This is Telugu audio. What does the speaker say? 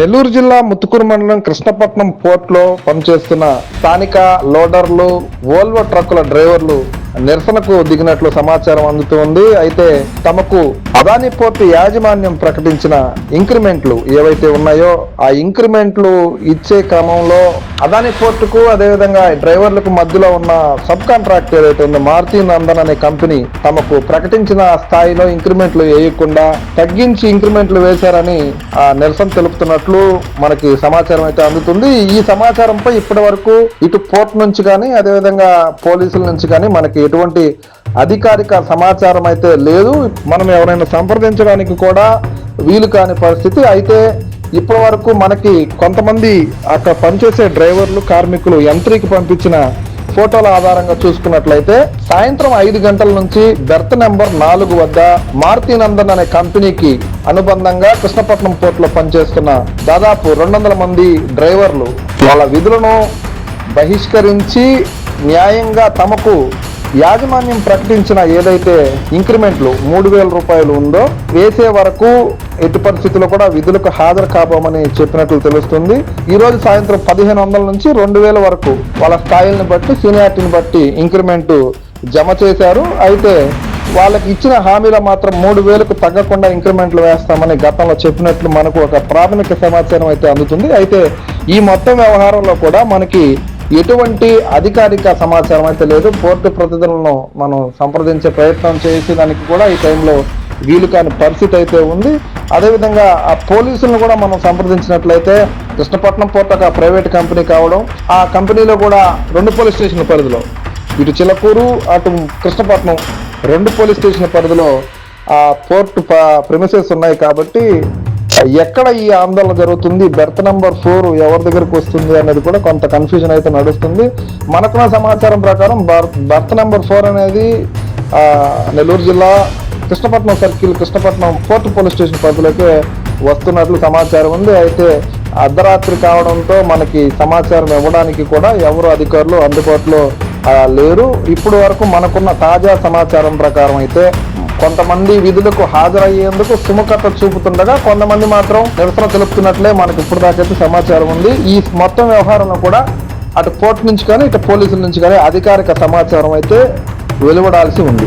నెల్లూరు జిల్లా ముత్తుకూరు మండలం కృష్ణపట్నం పోర్ట్లో పనిచేస్తున్న స్థానిక లోడర్లు వోల్వో ట్రక్కుల డ్రైవర్లు నిరసనకు దిగినట్లు సమాచారం అందుతోంది అయితే తమకు అదాని పోర్టు యాజమాన్యం ప్రకటించిన ఇంక్రిమెంట్లు ఏవైతే ఉన్నాయో ఆ ఇంక్రిమెంట్లు ఇచ్చే క్రమంలో అదాని పోర్టుకు అదేవిధంగా డ్రైవర్లకు మధ్యలో ఉన్న సబ్ కాంట్రాక్ట్ ఏదైతే ఉందో మారుతి నందన్ అనే కంపెనీ తమకు ప్రకటించిన స్థాయిలో ఇంక్రిమెంట్లు వేయకుండా తగ్గించి ఇంక్రిమెంట్లు వేశారని ఆ నిరసన తెలుపుతున్నట్లు మనకి సమాచారం అయితే అందుతుంది. ఈ సమాచారంపై ఇప్పటి వరకు ఇటు పోర్ట్ నుంచి కానీ అదేవిధంగా పోలీసుల నుంచి కానీ మనకి ఎటువంటి అధికారిక సమాచారం అయితే లేదు. మనం ఎవరైనా సంప్రదించడానికి కూడా వీలు కాని పరిస్థితి. అయితే ఇప్పటి వరకు మనకి కొంతమంది అక్కడ పనిచేసే డ్రైవర్లు కార్మికులు ఎంట్రీకి పంపించిన ఫోటోల ఆధారంగా చూసుకున్నట్లయితే సాయంత్రం ఐదు గంటల నుంచి బెర్త్ నెంబర్ నాలుగు వద్ద మారుతి నందన్ అనే కంపెనీకి అనుబంధంగా కృష్ణపట్నం పోర్టులో పనిచేస్తున్న దాదాపు రెండు వందల మంది డ్రైవర్లు వాళ్ళ విధులను బహిష్కరించి న్యాయంగా తమకు యాజమాన్యం ప్రకటించిన ఏదైతే ఇంక్రిమెంట్లు మూడు వేల రూపాయలు ఉందో వేసే వరకు ఎట్టి పరిస్థితుల్లో కూడా విధులకు హాజరు కాపామని చెప్పినట్లు తెలుస్తుంది. ఈ రోజు సాయంత్రం పదిహేను వందల నుంచి రెండు వేల వరకు వాళ్ళ స్థాయిలను బట్టి సీనియారిటీని బట్టి ఇంక్రిమెంట్ జమ చేశారు. అయితే వాళ్ళకి ఇచ్చిన హామీలో మాత్రం మూడు వేలకు తగ్గకుండా ఇంక్రిమెంట్లు వేస్తామని గతంలో చెప్పినట్లు మనకు ఒక ప్రాథమిక సమాచారం అయితే అందుతుంది. అయితే ఈ మొత్తం వ్యవహారంలో కూడా మనకి ఎటువంటి అధికారిక సమాచారం అయితే లేదు. పోర్టు ప్రతినిధులను మనం సంప్రదించే ప్రయత్నం చేసేదానికి కూడా ఈ టైంలో వీలు కాని పరిస్థితి అయితే ఉంది. అదేవిధంగా ఆ పోలీసులను కూడా మనం సంప్రదించినట్లయితే కృష్ణపట్నం పోర్ట్ ఒక ప్రైవేట్ కంపెనీ కావడం ఆ కంపెనీలో కూడా రెండు పోలీస్ స్టేషన్ల పరిధిలో ఇటు చిలకూరు అటు కృష్ణపట్నం రెండు పోలీస్ స్టేషన్ పరిధిలో ఆ పోర్ట్ ప్రిమిసెస్ ఉన్నాయి కాబట్టి ఎక్కడ ఈ ఆందోళన జరుగుతుంది? బెర్త్ నెంబర్ ఫోర్ ఎవరి దగ్గరకు వస్తుంది అనేది కూడా కొంత కన్ఫ్యూజన్ అయితే నడుస్తుంది. మనకున్న సమాచారం ప్రకారం బెర్త్ నెంబర్ ఫోర్ అనేది నెల్లూరు జిల్లా Krishnapatnam circle Krishnapatnam port police station పరిధిలోకి వస్తున్నట్లు సమాచారం ఉంది. అయితే అర్ధరాత్రి కావడంతో మనకి సమాచారం ఇవ్వడానికి కూడా ఎవరు అధికారులు అందుబాటులో లేరు. ఇప్పుడు వరకు మనకున్న తాజా సమాచారం ప్రకారం అయితే కొంతమంది విధులకు హాజరయ్యేందుకు సుముఖత చూపుతుండగా కొంతమంది మాత్రం నిరసన తెలుపుతున్నట్లే మనకు ఇప్పుడు దాకైతే సమాచారం ఉంది. ఈ మొత్తం వ్యవహారంలో కూడా అటు కోర్టు నుంచి కానీ ఇటు పోలీసుల నుంచి కానీ అధికారిక సమాచారం అయితే వెలువడాల్సి ఉంది.